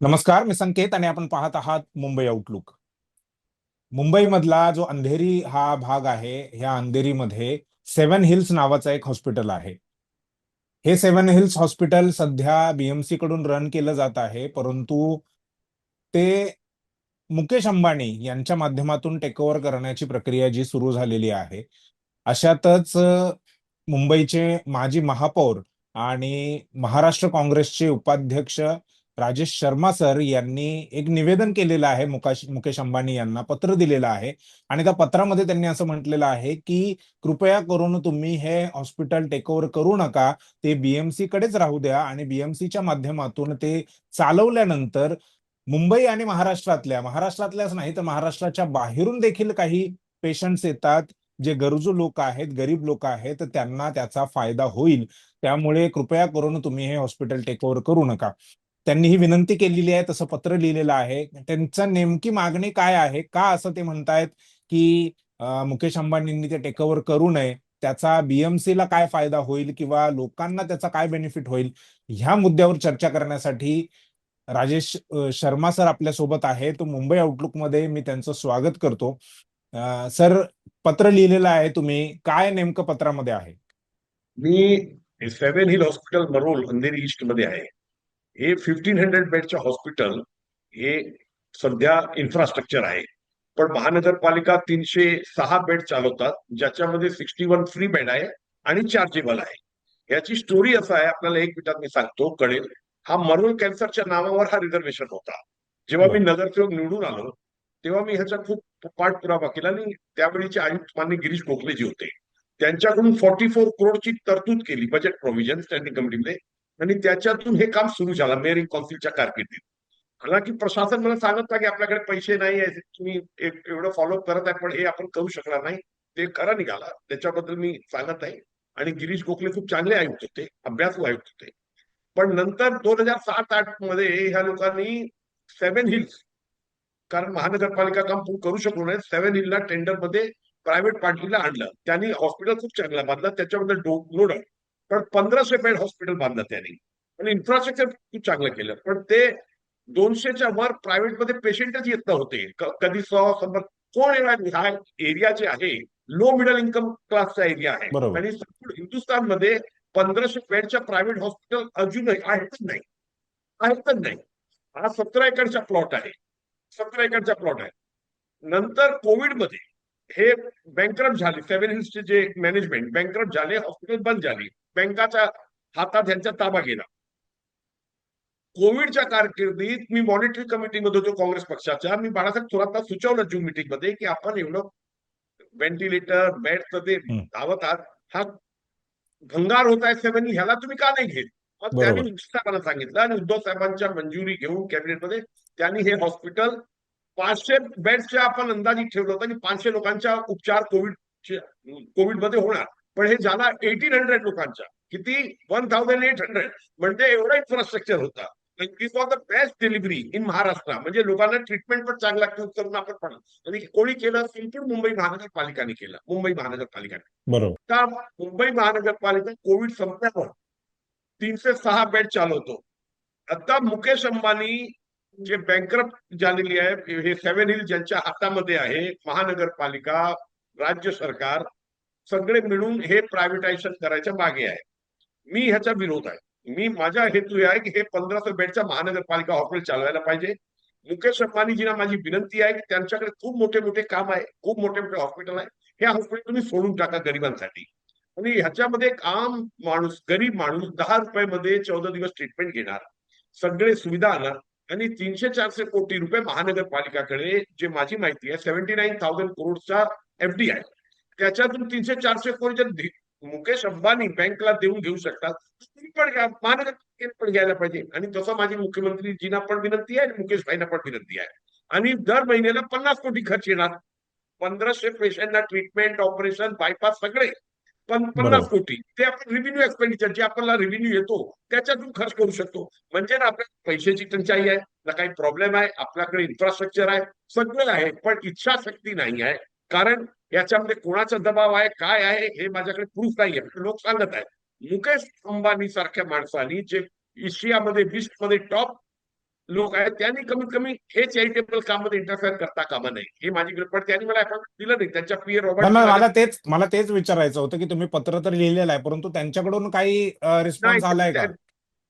नमस्कार मी संकेत आणि आपण पाहत आहात मुंबई आउटलुक मुंबईमधला जो अंधेरी हा भाग आहे ह्या अंधेरीमध्ये सेव्हन हिल्स नावाचं एक हॉस्पिटल आहे. हे सेव्हन हिल्स हॉस्पिटल सध्या बीएमसी कडून रन केलं जात आहे परंतु ते मुकेश अंबानी यांच्या माध्यमातून टेकओव्हर करण्याची प्रक्रिया जी सुरू झालेली आहे अशातच मुंबईचे माजी महापौर आणि महाराष्ट्र काँग्रेसचे उपाध्यक्ष राजेश शर्मा सर यांनी एक निवेदन केलेलं आहे मुकाश मुकेश अंबानी यांना पत्र दिलेलं आहे. आणि त्या पत्रामध्ये त्यांनी असं म्हटलेलं आहे की कृपया करून तुम्ही हे हॉस्पिटल टेक ओव्हर करू नका. ते बीएमसी कडेच राहू द्या. आणि बीएमसीच्या माध्यमातून ते चालवल्यानंतर मुंबई आणि महाराष्ट्रातल्या महाराष्ट्रातल्याच नाही तर महाराष्ट्राच्या बाहेरून देखील काही पेशंट्स येतात जे गरजू लोक आहेत गरीब लोक आहेत त्यांना त्याचा फायदा होईल. त्यामुळे कृपया करून तुम्ही हे हॉस्पिटल टेक ओव्हर करू नका. त्यांनी ही विनंती केलेली आहे तसं पत्र लिहिलेलं आहे. त्यांचा नेमकी मागणी काय आहे? का असं ते म्हणतायत की मुकेश अंबानींनी ते टेकओव्हर करू नये त्याचा बीएमसी ला काय फायदा होईल किंवा लोकांना त्याचा काय बेनिफिट होईल? ह्या मुद्द्यावर चर्चा करण्यासाठी राजेश शर्मा सर आपल्यासोबत आहे. तो मुंबई आउटलुकमध्ये मी त्यांचं स्वागत करतो. सर पत्र लिहिलेलं आहे तुम्ही. काय नेमकं पत्रामध्ये आहे? मी seven hill hospital Marol Andheri ईस्टमध्ये आहे. हे फिफ्टीन हंड्रेड बेडचं हॉस्पिटल हे सध्या इन्फ्रास्ट्रक्चर आहे. पण महानगरपालिका तीनशे सहा बेड चालवतात ज्याच्यामध्ये सिक्स्टी वन फ्री बेड आहे आणि चार्जेबल आहे. याची स्टोरी असं आहे आपल्याला एक मिनिटात मी सांगतो कळेल. हा मरोल कॅन्सरच्या नावावर हा रिझर्वेशन होता. जेव्हा मी नगरसेवक निवडून आलो तेव्हा मी ह्याचा खूप पाठपुरावा केला आणि त्यावेळीचे आयुक्त मान्य गिरीश गोखले जी होते. त्यांच्याकडून फॉर्टी फोर करोडची तरतूद केली बजेट प्रोव्हिजन स्टँडिंग कमिटीमध्ये आणि त्याच्यातून हे काम सुरू झालं मेअरिंग कौन्सिलच्या कारकिर्दीत. की प्रशासन मला सांगत नाही की आपल्याकडे पैसे नाही आहे तुम्ही एवढं फॉलोअप करत आहे पण हे आपण करू शकणार नाही. ते करा निघाला. त्याच्याबद्दल मी सांगत आहे आणि गिरीश गोखले खूप चांगले आयुक्त होते अभ्यासू आयुक्त होते. पण नंतर दोन हजार सात आठमध्ये ह्या लोकांनी सेव्हन हिल्स कारण महानगरपालिका काम पूर्ण करू शकलो नाही सेव्हन हिलला टेंडरमध्ये प्रायव्हेट पार्टीला आणलं. त्यांनी हॉस्पिटल खूप चांगलं बांधलं त्याच्याबद्दल नो डाऊट पण पंधराशे बेड हॉस्पिटल बांधलं त्यांनी. आणि इन्फ्रास्ट्रक्चर खूप चांगलं केलं. पण ते दोनशेच्या वर प्रायव्हेटमध्ये पेशंटच येत नव्हते. कधी सौ शंभर कोण येणार हा एरिया जे आहे लो मिडल इन्कम क्लासचा एरिया आहे. आणि संपूर्ण हिंदुस्थानमध्ये पंधराशे बेडच्या प्रायव्हेट हॉस्पिटल अजूनही आहेतच नाही. आहेतच नाही. हा सतरा एकरचा प्लॉट आहे. सतरा एकरचा प्लॉट आहे. नंतर कोविडमध्ये हे बँकरप्ट झाले. सेव्हन हिल्सचे जे मॅनेजमेंट बँकरप्ट झाले हॉस्पिटल बंद झाली. बँकाच्या हातात यांचा ताबा गेला. कोविडच्या कारकिर्दीत मी मॉनिटरी कमिटीमध्ये होतो काँग्रेस पक्षाच्या. मी बाळासाहेब थोरातला सुचवलं जून मीटिंगमध्ये की आपण एवढं व्हेंटिलेटर बेड ते. धावत आहात. हा भंगार होत आहे सेव्हन ह्याला तुम्ही का नाही घेत? मग. त्यांनी साहेबांना सांगितलं आणि उद्धव साहेबांच्या मंजुरी घेऊन कॅबिनेटमध्ये त्यांनी हे हॉस्पिटल पाचशे बेडच्या आपण अंदाजित ठेवलं होतं आणि पाचशे लोकांच्या उपचार कोविड कोविडमध्ये होणार. पण हे झाला एटीन हंड्रेड लोकांच्या किती? वन थाउजंड एट हंड्रेड म्हणजे एवढा इन्फ्रास्ट्रक्चर होता. बेस्ट डिलिव्हरी इन महाराष्ट्र म्हणजे लोकांना ट्रीटमेंट पण चांगला करून आपण पण आणि कोणी केलं? संपूर्ण मुंबई महानगरपालिकाने केलं. मुंबई महानगरपालिकाने. बरोबर. आता मुंबई महानगरपालिका कोविड संपल्यावर तीनशे सहा बेड चालवतो. आता मुकेश अंबानी जे बँकरप्ट झालेली आहे हे सेव्हन हिल ज्यांच्या हातामध्ये आहे महानगरपालिका राज्य सरकार सगळे मिळून हे प्रायव्हेटायझेशन करायच्या मागे आहे. मी ह्याचा विरोध आहे. मी माझा हेतू हे आहे की हे पंधराशे बेडच्या महानगरपालिका हॉस्पिटल चालवायला पाहिजे. मुकेश अंबानीजींना माझी विनंती आहे की त्यांच्याकडे खूप मोठे मोठे काम आहे खूप मोठे मोठे हॉस्पिटल आहे. हे हॉस्पिटल तुम्ही सोडून टाका गरिबांसाठी. आणि ह्याच्यामध्ये एक आम माणूस गरीब माणूस दहा रुपयामध्ये चौदा दिवस ट्रीटमेंट घेणार. सगळे सुविधा आणणार. आणि तीनशे चारशे कोटी रुपये महानगरपालिकाकडे जे माझी माहिती आहे सेव्हन्टी नाईन थाउजंड करोडचा एफडी आहे त्याच्यातून तीनशे चारशे कोटी जर मुकेश अंबानी बँकला देऊन घेऊ शकतात तुम्ही पण घ्या महानगरपालिकेत पण घ्यायला पाहिजे. आणि तसं माझी मुख्यमंत्रीजींना पण विनंती आहे आणि मुकेश भाईंना पण विनंती आहे. आणि दर महिन्याला पन्नास कोटी खर्च येणार. पंधराशे पेशंटना ट्रीटमेंट ऑपरेशन बायपास सगळे. पन्नास. कोटी. ते आपण रिव्हेन्यू एक्सपेंडिचर जे आपल्याला रिव्हेन्यू येतो त्याच्यातून खर्च करू शकतो. म्हणजे ना आपल्या पैशाची टंचाई आहे ना काही प्रॉब्लेम आहे आपल्याकडे इन्फ्रास्ट्रक्चर आहे सगळं आहे पण इच्छाशक्ती नाही आहे. कारण याच्यामध्ये कोणाचा दबाव आहे काय आहे हे माझ्याकडे प्रूफ नाहीये लोक सांगत आहेत. मुकेश अंबानी सारख्या माणसांनी जे एशियामध्ये लिस्टमध्ये टॉप लोक आहेत त्यांनी कमीत कमी हे चॅरिटेबल काममध्ये इंटरफेअर करता कामा नये ही माझी पण त्यांनी मला अपॉइंटमेंट दिलं नाही त्यांच्या पीए नाही, नाही, रॉबर्ट मला तेच मला तेच विचारायचं होतं की तुम्ही पत्र तर लिहिलेलं आहे परंतु त्यांच्याकडून काही रिस्पॉन्स नाही, आलाय का त्या-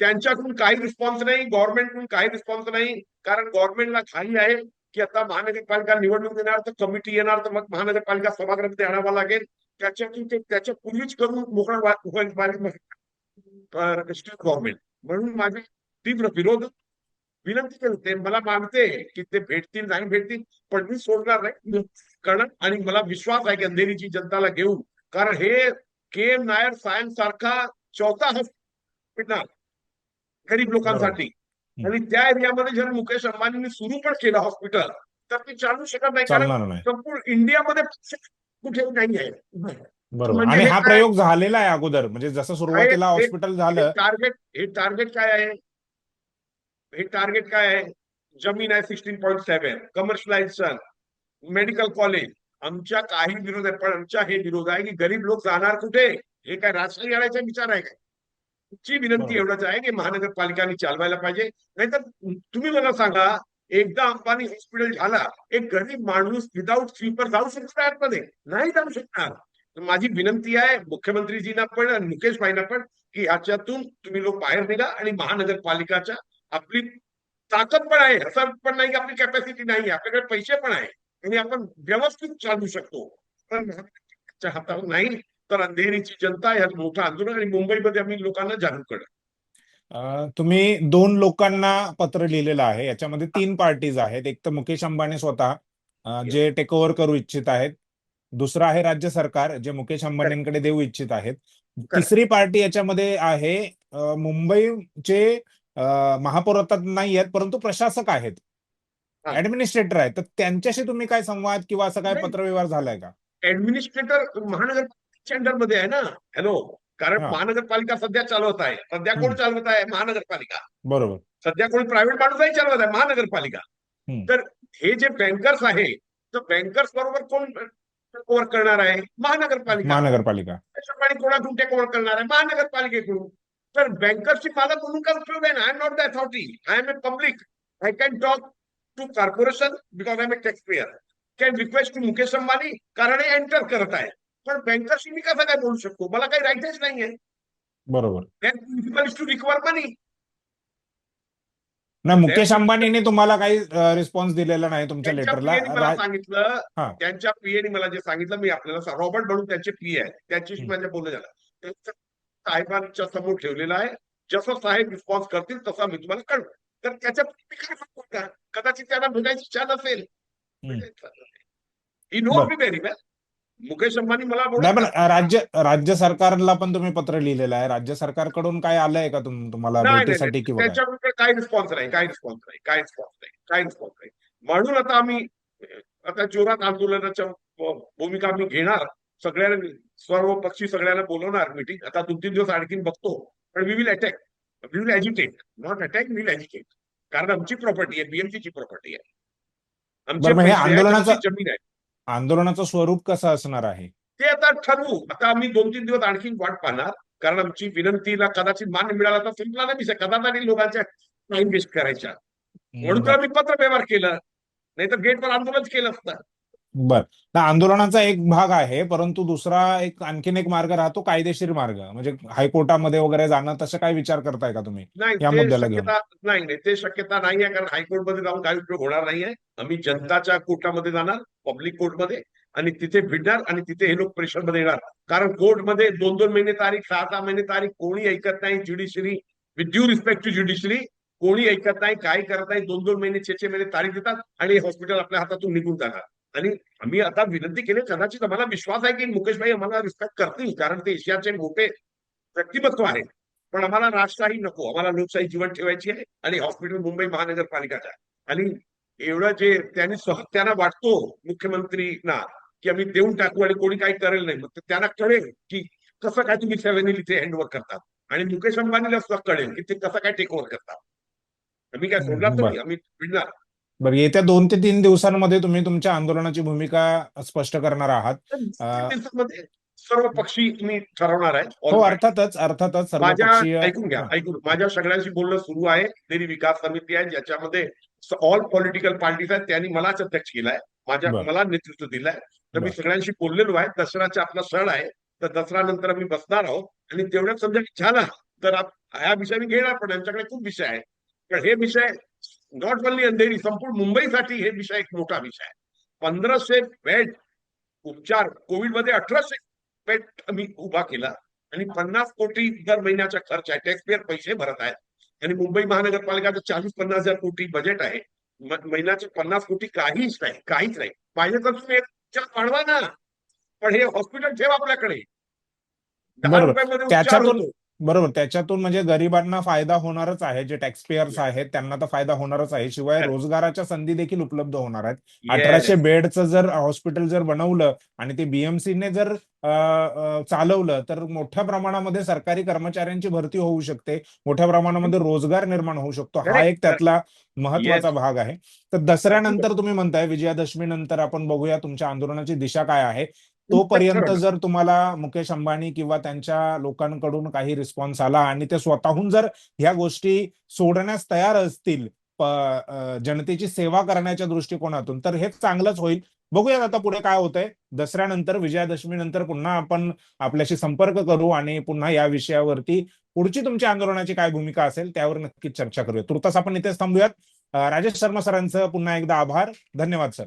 त्यांच्याकडून काही रिस्पॉन्स नाही गव्हर्नमेंटकडून काही रिस्पॉन्स नाही कारण गव्हर्नमेंटला घाई आहे की आता महानगरपालिका निवडणूक येणार तर कमिटी येणार तर मग महानगरपालिका सभागृहामध्ये आणावा लागेल त्याच्यातून ते त्याच्या पूर्वीच करून मोकळा गव्हर्नमेंट म्हणून माझे तीव्र विरोध विनंती करते मला मानते की ते भेटतील नाही भेटतील पण मी सोडणार नाही. करणार आणि मला विश्वास आहे की अंधेरीची जनताला घेऊन. कारण हे के एम नायर सायन्स सारखा चौथा हॉस्पिटल गरीब लोकांसाठी. आणि त्या एरियामध्ये जर मुकेश अंबानींनी सुरू पण केलं हॉस्पिटल तर ते चालू शकत नाही. कारण संपूर्ण इंडियामध्ये कुठे नाही आहे. बरोबर. म्हणजे आणि हे प्रयोग झालेला आहे अगोदर. म्हणजे जसं सुरुवातीला हॉस्पिटल झालं. टार्गेट हे टार्गेट काय आहे? हे टार्गेट काय आहे? जमीन आहे sixteen point seven commercialisation medical college आमच्या काही विरोध आहे पण आमच्या हे विरोध आहे की गरीब लोक जाणार कुठे? हे काय राजकीय आणायचा विचार आहे का तुमची विनंती. एवढंच आहे की महानगरपालिकांनी चालवायला पाहिजे. नाहीतर तुम्ही मला सांगा एकदा अंबानी हॉस्पिटल झाला एक गरीब माणूस विदाऊट स्लीपर जाऊ शकतो आतमध्ये? नाही जाऊ शकणार. तर माझी विनंती आहे मुख्यमंत्रीजींना पण मुकेश भाईंना पण की ह्याच्यातून तुम्ही लोक बाहेर निघा आणि महानगरपालिकाच्या आपली ताकद पण आहे असं पण नाही की आपली कॅपॅसिटी नाही आहे आपल्याकडे पैसे पण आहे. आणि आपण व्यवस्थित चालू शकतो. पण हातावर नाही तर अंधेरीची जनता ह्यात मोठं आंदोलन आणि मुंबईमध्ये आम्ही लोकांना जागरूक करणार तुम्ही दोन लोकांना पत्र लिहिलेलं आहे. याच्यामध्ये तीन पार्टीज आहेत. एक तर मुकेश अंबानी स्वतः जे टेक ओव्हर करू इच्छित आहेत. दुसरं आहे राज्य सरकार जे मुकेश अंबानींकडे देऊ इच्छित आहेत. तिसरी पार्टी याच्यामध्ये आहे मुंबईचे महापौर आता नाही आहेत परंतु प्रशासक आहेत. ऍडमिनिस्ट्रेटर आहेत. तर त्यांच्याशी तुम्ही काय संवाद किंवा असं काय. पत्रव्यवहार झालाय का? ऍडमिनिस्ट्रेटर महानगरपालिकेच्या अंडरमध्ये आहे ना? हॅलो कारण. महानगरपालिका सध्या चालवत आहे. सध्या कोण. चालवत आहे? महानगरपालिका. बरोबर. सध्या कोणी प्रायव्हेट माणूसही चालवत आहे. महानगरपालिका. तर हे जे बँकर्स आहे तर बँकर्स बरोबर कोण ओव्हर करणार आहे? महानगरपालिका. महानगरपालिका. कोणाकडून टेक ओव्हर करणार आहे? महानगरपालिकेकडून. तर बँकर्सची मला म्हणून काय उपयोग आहे ना? I am not the authority I am a public I can talk to corporation because I am a tax payer can request to Mukesh Ambani कारण हे एंटर करत आहे. पण बँकर्सशी मी कसं काय बोलू शकतो? मला काही राईटच नाहीये. बरोबर. टू रिकवर मनी नाही मुकेश अंबानीने तुम्हाला काही रिस्पॉन्स दिलेला नाही तुमच्या लेटरला मला सांगितलं. त्यांच्या पीएने मला जे सांगितलं मी आपल्याला रॉबर्ट म्हणून त्यांचे पीए आहे. त्यांच्याशी. माझ्या बोलणं झालं. साहेबांच्या समोर ठेवलेलं आहे. जसं साहेब रिस्पॉन्स करतील तसा मी तुम्हाला कळवू तर त्याच्या मी काय सांगू का कदाचित त्यांना भेटायची इच्छा नसेल. He know. Me very well Mukesh Ambani मला राज्य राज्य सरकारला पण तुम्ही पत्र लिहिलेलं आहे. राज्य सरकारकडून काय आलंय का तुम- तुम्हाला भेटीसाठी किंवा काय? त्यांच्याकडे रिस्पॉन्स नाही काही रिस्पॉन्स नाही काही रिस्पॉन्स नाही काही रिस्पॉन्स नाही. म्हणून आता आम्ही आता जोरात आंदोलनाच्या भूमिका आम्ही घेणार. सगळ्यांना सर्व पक्षी सगळ्यांना बोलवणार मिटिंग आता दोन तीन दिवस आणखीन बघतो. पण we will attack we will एज्युटेट not attack will educate कारण आमची प्रॉपर्टी आहे. BMC ची प्रॉपर्टी आहे. आमचे आंदोलनाचं- जमीन आहे. आंदोलनाचं स्वरूप कसं असणार आहे? ते आता ठरवू. आता आम्ही दोन तीन दिवस आणखीन वाट पाहणार. कारण आमची विनंतीला कदाचित मान मिळाला तर संपला नाही विषय कदाचित लोकांच्या टाइम वेस्ट करायच्या. म्हणून तर आम्ही पत्र व्यवहार केलं. नाहीतर गेटवर आंदोलन केलं असतं. बर. ना आंदोलनाचा एक भाग आहे परंतु दुसरा एक आणखीन एक मार्ग राहतो कायदेशीर मार्ग. म्हणजे हायकोर्टामध्ये वगैरे जाणं तसं काय विचार करताय का तुम्ही? नाही या ते मुद्द्याला घेऊन. शक्यता नाही नाही ते शक्यता नाही आहे कारण हायकोर्टमध्ये जाऊन काही उपयोग होणार नाहीये आम्ही जनताच्या कोर्टामध्ये जाणार पब्लिक कोर्टमध्ये आणि तिथे भिडणार आणि तिथे हे लोक प्रेशरमध्ये येणार. कारण कोर्टमध्ये दोन दोन महिने तारीख सहा सहा महिने तारीख कोणी ऐकत नाही judiciary with due respect to judiciary कोणी ऐकत नाही काही करत नाही दोन दोन महिने छे छे महिने तारीख देतात आणि हॉस्पिटल आपल्या हातातून निघून जाणार. आणि आम्ही आता विनंती केली कदाचित आम्हाला विश्वास आहे की मुकेश भाई आम्हाला रिस्पेक्ट करतील कारण ते एशियाचे मोठे व्यक्तिमत्व आहेत पण आम्हाला राजशाही नको आम्हाला लोकशाही जीवन ठेवायची आहे आणि हॉस्पिटल मुंबई महानगरपालिकाचा आणि एवढं जे त्यांनी त्यांना वाटतो मुख्यमंत्रीना की आम्ही देऊन टाकू आणि कोणी काही करेल नाही मग ते त्यांना कळेल की कसं काय तुम्ही सेव्हन इथे हँडओव्हर करतात. आणि मुकेश अंबानीला सुद्धा कळेल की ते कसं काय टेक ओव्हर करतात. आम्ही काय सोडणार तर आम्ही बरं येत्या दोन ते तीन दिवसांमध्ये तुम्ही तुमच्या आंदोलनाची भूमिका स्पष्ट करणार आहात. तर सर्व पक्षी मी ठरवणार आहे. हो अर्थातच अर्थातच माझ्या ऐकून घ्या ऐकून. माझ्या सगळ्यांशी बोलणं सुरू आहे. तरी विकास समिती आहे ज्याच्यामध्ये ऑल पॉलिटिकल पार्टीज आहेत. त्यांनी मलाच अध्यक्ष केलाय. माझ्या. मला नेतृत्व दिलंय. तर मी. सगळ्यांशी बोललेलो आहे. दसऱ्याचा आपला सण आहे. तर दसरा नंतर आम्ही बसणार आहोत. आणि तेवढ्यात समजा झाला तर ह्या विषय मी घेणार पण यांच्याकडे खूप विषय आहे. पण हे विषय नॉट ओनली अंधेरी संपूर्ण मुंबईसाठी हे विषय एक मोठा विषय आहे. पंधराशे बेड उपचार कोविडमध्ये अठराशे बेड आम्ही उभा केला आणि पन्नास कोटी दर महिन्याचा खर्च आहे. टॅक्सपेअर पैसे भरत आहेत. आणि मुंबई महानगरपालिकाचं चाळीस पन्नास हजार कोटी बजेट आहे. महिन्याचे पन्नास कोटी काहीच नाही काहीच नाही. पाहिजे तर तुम्ही वाढवा ना. पण हे हॉस्पिटल ठेवा आपल्याकडे. दहा. रुपयामध्ये उपचार होतो. बरोबर. त्याच्यातून म्हणजे गरिबांना फायदा होणारच आहे. जे टॅक्सपेयर्स आहेत त्यांना तर फायदा होणारच आहे. शिवाय. रोजगाराच्या संधी देखील उपलब्ध होणार आहेत. अठराशे बेडचं जर हॉस्पिटल जर बनवलं आणि ते बीएमसीने जर चालवलं तर मोठ्या प्रमाणामध्ये सरकारी कर्मचाऱ्यांची भरती होऊ शकते. मोठ्या प्रमाणामध्ये रोजगार निर्माण होऊ शकतो. हा. एक त्यातला महत्त्वाचा. भाग आहे. तर दसऱ्यानंतर तुम्ही म्हणताय विजयादशमी नंतर आपण बघूया तुमच्या आंदोलनाची दिशा काय आहे. तोपर्यंत. जर तुम्हाला मुकेश अंबानी किंवा त्यांच्या लोकांकडून काही रिस्पॉन्स आला आणि ते स्वतःहून जर ह्या गोष्टी सोडण्यास तयार असतील जनतेची सेवा करण्याच्या दृष्टिकोनातून तर हेच चांगलंच होईल. बघूयात आता पुढे काय होतंय. दसऱ्यानंतर विजयादशमी नंतर पुन्हा आपण आपल्याशी संपर्क करू आणि पुन्हा या विषयावरती पुढची तुमच्या आंदोलनाची काय भूमिका असेल त्यावर नक्कीच चर्चा करूया. तुर्तास आपण इथेच थांबूयात. राजेश शर्मा सरांचं पुन्हा एकदा आभार. धन्यवाद सर.